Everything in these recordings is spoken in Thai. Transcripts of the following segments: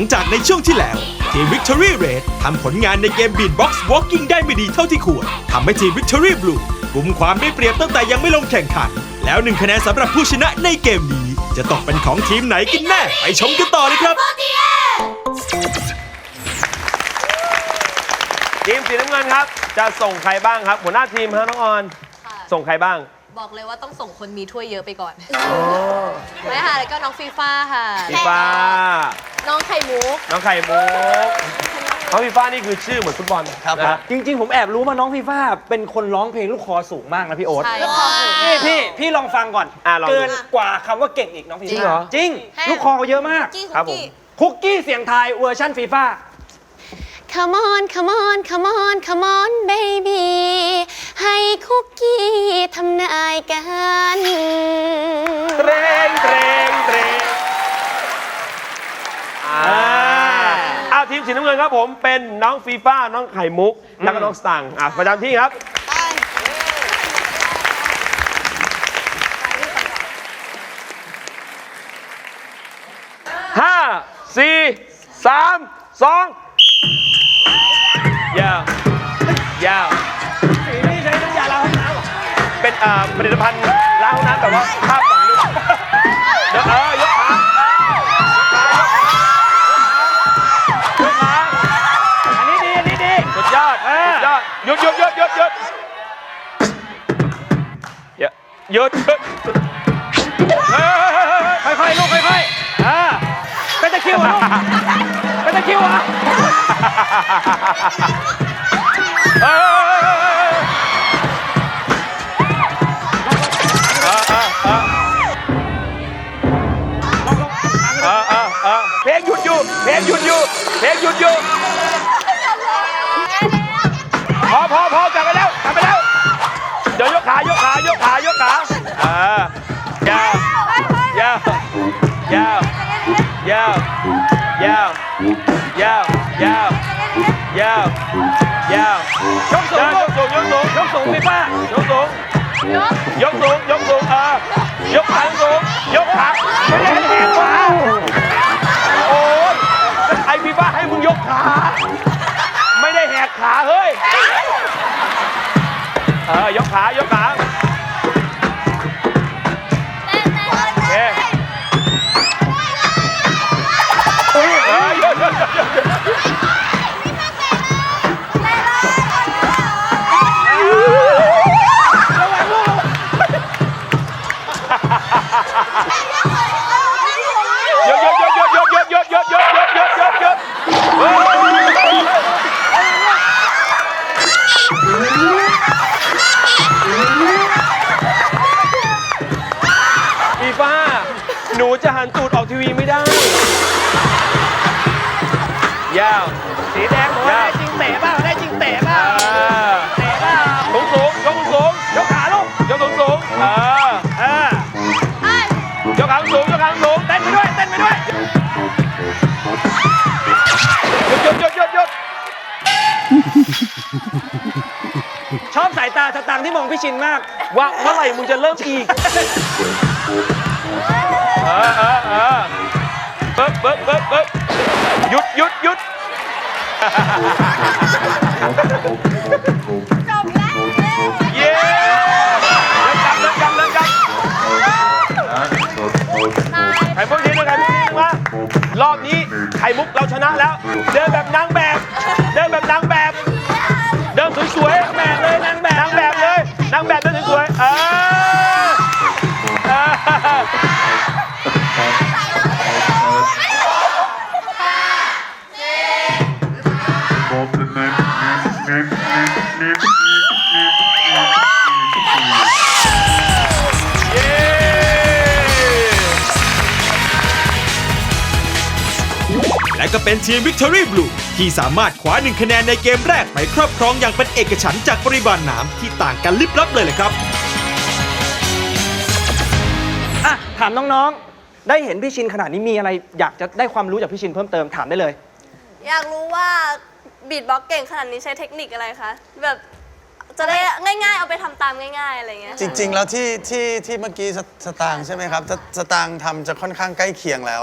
ลังจากในช่วงที่แล้ว ทีม Victory Red ทำผลงานในเกม Beatbox Walking ได้ไม่ดีเท่าที่ควรทำให้ทีม Victory Blue กุมความได้เปรียบตั้งแต่ยังไม่ลงแข่งขัน แล้วหนึ่งคะแนนสำหรับผู้ชนะในเกมนี้ จะตกเป็นของทีมไหนกันแน่ ไปชมกันต่อเลยครับ ทีมสีน้ำเงินครับ จะส่งใครบ้างครับ หัวหน้าทีมฮะน้องออน ส่งใครบ้าง บอกเลยว่าต้องส่งคนมีถ้วยเยอะไปก่อนไม่ค่ะแล้วก็น้องฟีฟ่าค่ะฟีฟ้า น้องไข่มุก น้องไข่มุกน้องฟีฟ้านี่คือชื่อเหมือนฟุตบอลครับ นะฮะจริง ๆ ผมแอบรู้มาน้องฟีฟ่าเป็นคนร้องเพลงลูกคอสูงมากนะพี่โอ๊ตใช่นี่พี่พี่ลองฟังก่อนอะลองดูเกินกว่าคำว่าเก่งอีกน้องฟีจริงฟ่าเหรอจริง ให้ ลูกคอเขาเยอะมาก กี้ครับผมกี้ คุกกี้เสียงไทายเวอร์ชันฟีฟ่า Come on come on come on come on baby ให้คุกกี้ ทำนายกันเตรงเตรงเตรงอ่าเอาทีมสีน้ำเงินครับผมเป็นน้องฟีฟ้าน้องไข่มุก แล้วก็น้องสตังค์อะประจำที่ครับ ห้าสี่สามสองยาวย ผลิตภัณฑ์ล้างห้น้ำแบบว่าภาพฝั่งนึงเดี๋ยวเออยกขากขายกขาอันนี้ดีอันนี้ดีสุดยอดสุดยอดหยุดหยุดหยุดหยุดหยุดเยอะหยุดหยุยเฮ้ยค่อยลูกค่อยๆอ่าเป็นตะคิวอะเป็นตะคิวอะ เพลงหยุดอยู่พอพอพอกลับไปแล้วกลับไปแล้ว เดี๋ยวยกขายกขายกขายกขาอ่ายาวยาวยาวยาวยาวยาวยาวยาวยาวยกสูงยกสูงยกสูงยกสูงฟีฟ่ายกสูงยกสูงยกสูงเออยกขาสูงยกขาไม่ได้ให้แหกขา ขายกขา หนูจะหันตูดออกทีวีไม่ได้ ยาว สีแดงบอกว่าได้จริงเตะเปล่าได้จริงเตะเปล่าอ่าเตะเปล่าสูงสูงยกสูงยกขาลูกยกสูงสูงอ่าเออยกขาสูงยกขาสูงเต้นไปด้วยเต้นไปด้วยหยุดหยุดหยุดหยุดหยุดชอบสายตาสตังค์ที่มองพี่ชินมาก ว่าเมื่อไหร่มึงจะเริ่มอีก เออเออเออเบิบเบิบเบิบเบิบหยุดหยุดหยุดเย้เริ่มกลับเริ่มกลับเริ่มกลับไข่มุกทีนึงไข่มุกทีนึงมา รอบนี้ไข่มุกเราชนะแล้วเดินแบบน ก็เป็นทีม Victory Blue ที่สามารถคว้าหนึ่งคะแนนในเกมแรกไปครอบครองอย่างเป็นเอกฉันท์จากปริมาณน้ำที่ต่างกันลิบลับเลยแหละครับ อะถามน้องๆ ได้เห็นพี่ชินขนาดนี้มีอะไร อยากจะได้ความรู้จากพี่ชินเพิ่มเติมถามได้เลย อยากรู้ว่าบีทบ็อกซ์เก่งขนาดนี้ใช้เทคนิคอะไรคะ แบบ จะได้ง่ายๆ เอาไปทำตามง่ายๆอะไรเงี้ยจริง ๆ แล้วที่ที่ที่เมื่อกี้สสตางค์ใช่ไหมครับสสตางค์ทำจะค่อนข้างใกล้เคียงแล้ว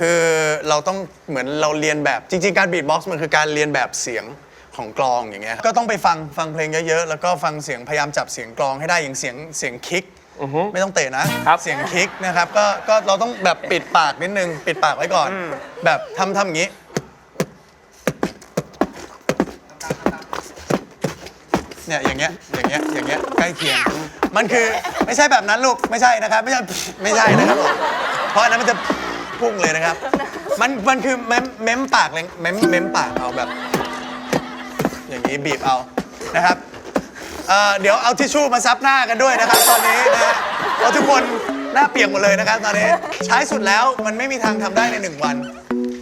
คือเราต้องเหมือนเราเรียนแบบจริง ๆ การบีทบ็อกซ์มันคือการเรียนแบบเสียงของกลองอย่างเงี้ยก็ต้องไปฟังฟังเพลงเยอะๆ แล้วก็ฟังเสียงพยายามจับเสียงกลองให้ได้อย่างเสียงเสียงคิกไม่ต้องเตะนะเสียงคิกนะครับก็ก็เราต้องแบบปิดปากนิดนึง ปิดปากไว้ก่อน แบบทำทำอย่างนี้ เนี่ยอย่างเงี้ยอย่างเงี้ยอย่างเงี้ยใกล้เคียง มันคือไม่ใช่แบบนั้นลูกไม่ใช่นะครับ ไม่ใช่ไม่ใช่นะครับผมเพราะอันนั้นมันจะพุ่งเลยนะครับ มันมันคือเม้มเม้มปากเลยเม้มเม้มปากเอาแบบ อย่างนี้บีบเอานะครับเอ่อเดี๋ยวเอาทิชชู่มาซับหน้ากันด้วยนะครับ ตอนนี้นะฮะเพราะทุกคนหน้าเปียกหมดเลยนะครับ ตอนนี้ใช้สุดแล้วมันไม่มีทางทำได้ในหนึ่งวัน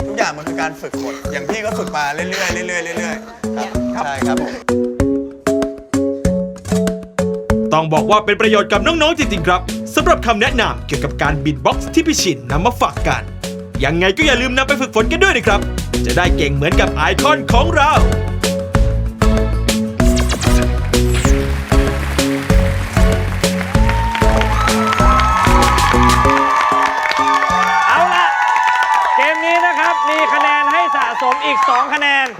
ทุกอย่างมันคือการฝึกหมดอย่างพี่ก็ฝึกมาเรื่อยๆเรื่อยๆเรื่อยๆครับใช่ครับผม ต้องบอกว่าเป็นประโยชน์กับน้องๆจริงๆครับสำหรับคำแนะนำเกี่ยวกับการบิดบ็อกซ์ที่พี่ชินนำมาฝากกัน ยังไงก็อย่าลืมนำไปฝึกฝนกันด้วยนะครับ จะได้เก่งเหมือนกับไอคอนของเรา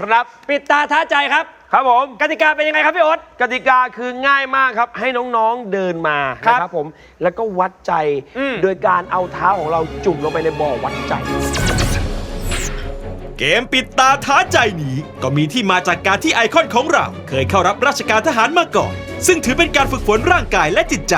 คะแนนครับ ปิดตาท้าใจครับครับผมกติกาเป็นยังไงครับพี่โอ๊ต กติกาคือง่ายมากครับ ให้น้องๆเดินมาครับนะครับผมแล้วก็วัดใจอืม โดยการเอาเท้าของเราจุ่มลงไปในบ่อวัดใจ เกมปิดตาท้าใจนี้ก็มีที่มาจากการที่ไอคอนของเรา เคยเข้ารับราชการทหารมาก่อน ซึ่งถือเป็นการฝึกฝนร่างกายและจิตใจ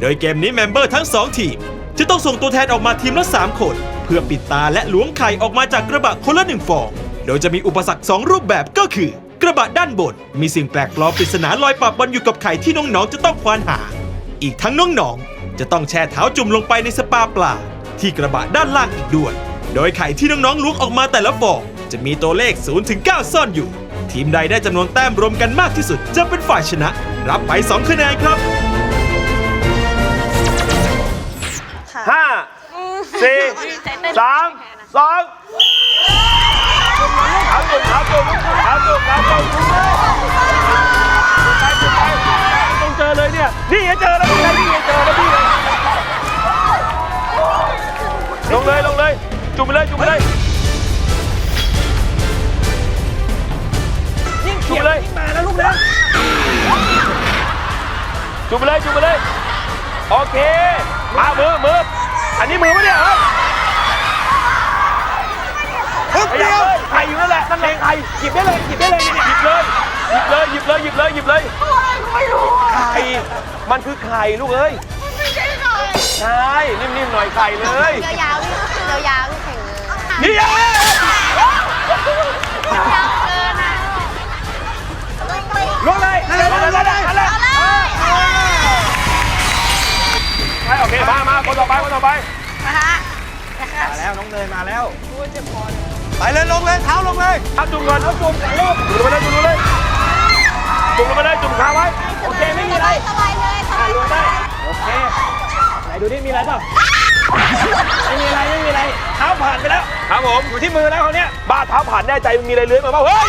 โดยเกมนี้เมมเบอร์ทั้ง 2 ทีม จะต้องส่งตัวแทนออกมาทีมละ 3 คน เพื่อปิดตาและล้วงไข่ออกมาจากกระบะคนละหนึ่งฟอง โดยจะมีอุปสรรค 2 รูปแบบก็คือ กระบะด้านบน มีสิ่งแปลกปลอมปริศนาลอยปะปนอยู่กับไข่ที่น้องๆจะต้องควานหา อีกทั้งน้องๆจะต้องแช่เท้าจุ่มลงไปในสปาปลา ที่กระบะด้านล่างอีกด้วย โดยไข่ที่น้องๆล้วงออกมาแต่ละฟองจะมีตัวเลข0ถึง9ซ่อนอยู่ ทีมใดได้จำนวนแต้มรวมกันมากที่สุด จะเป็นฝ่ายชนะ รับไป2คะแนนครับห้าสี่สามสอง เอาจุ่มเอาจุ่มเอาจุ่มเอาจุ่มไปไปต้องเจอเลยเนี่ยนี่เจอแล้วนี่ไงนี่ไงเจอแล้วนี่ไงลงเลยลงเลย จุ่มไปเลยจุ่มไปเลยจุ่เขีมยเลยยิ่งมานะลูกนะจุ่มไปเลยจุ่มไปเลยโอเคมามือมืออันนี้มือปะเนี่ยเฮ้ยปึ๊ บขเดียวไข่อยู่นั่นแหละนั่นแหละไข่หยิบได้เลยหยิบได้เลยเนี่ยหยิบเลยหยิบเลยหยิบเลยหยิบเลยหยิบเลยไข่มันคือไข่ลูกเอ้ยใช่นิ่มๆหน่อยไข่เลยยาวๆยาวๆแข่งเลยนี่ไงลงเลยนั่นแหละนั่นแหละนั่นแหละไปโอเคมามาคนต่อไปคนต่อไปมาแล้วน้องเนยมาแล้ว ไปเลยลงเลยเท้าลงเลยเอาจุ่มก่อนเอาจุ่มลูกจุ่มลงไปเลยจุ่มลงไปเลยจุ่มลงไปเลยจุ่มขาไว้ โอเคไม่มีอะไรสบายเลยสบายเลยโอเค ไหนดูนี่มีอะไรเปล่าไม่มีอะไรไม่มีอะไร เท้าผ่านไปแล้ว ครับผม อยู่ที่มือแล้วเขาวเนี้ยบ้าเท้าผ่านแน่ใจมีอะไรเลื้อยมาบ้างเฮ้ย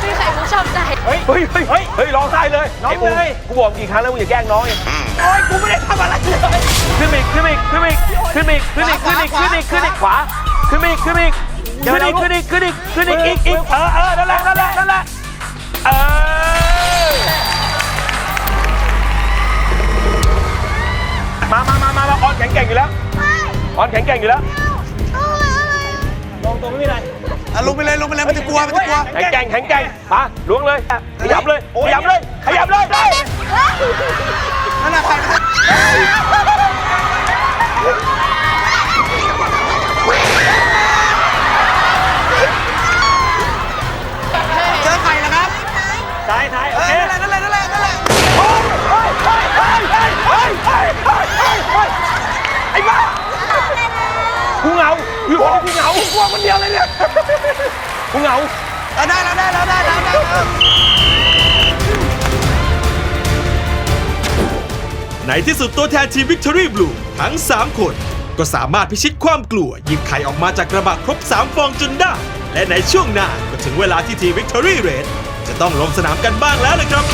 พี่ไข่มุกชอบใจ เฮ้ย เฮ้ย เฮ้ย เฮ้ยเฮ้ยร้องไห้เลยร้องไบูมเลย กูบอกกี่ครั้งแล้วมึงอย่าแกล้งน้องเอง โอ้ยกูไม่ได้ทำอะไรเลยขึ้นอีกขึ้นอีกขึ้นอีกขึ้นอีกขึ้นอีกขึ้นอีกขึ้นอีกขึ้นอีกขวาขึ้นอีกขึ้นอีกขึ้นอีกขึ้นอีกขึ้นอีกขึ้นอีกอีกอีกเออเออนั่นแหละนั่นแหละนั่นแหละเออมามามามามาออนแข็งแกร่งอยู่แล้วออนแข็งแกร่งอยู่แล้วลงตัวไม่มีอะไรอะลงไปเลยลงไปเลยมันจะกลัวมันจะกลัวแข็งแกร่งแข็งแกร่งมาล้วงเลยขยับเลยขยับเลยขยับเลย นั่นแหละใครนะเจอไข่แล้วครับซ้ายท้ายโอเออเคนั่นแหละนั่นแหละนั่นแหละไอ้บ้ากูเหงาอยู่คนกูเหงากูกลัวคนเดียวเลยเนี่ย กูเหงา เอาได้แล้วได้แล้วได้แล้วได้แล้ว ในที่สุดตัวแทนทีมวิกตอรี่บลูทั้ง 3 คน ก็สามารถพิชิตความกลัวหยิบไข่ออกมาจากกระบะครบ 3 ฟองจนได้ และในช่วงหน้าก็ถึงเวลาที่ทีมวิกตอรี่เรดจะต้องลงสนามกันบ้างแล้วเลยครับ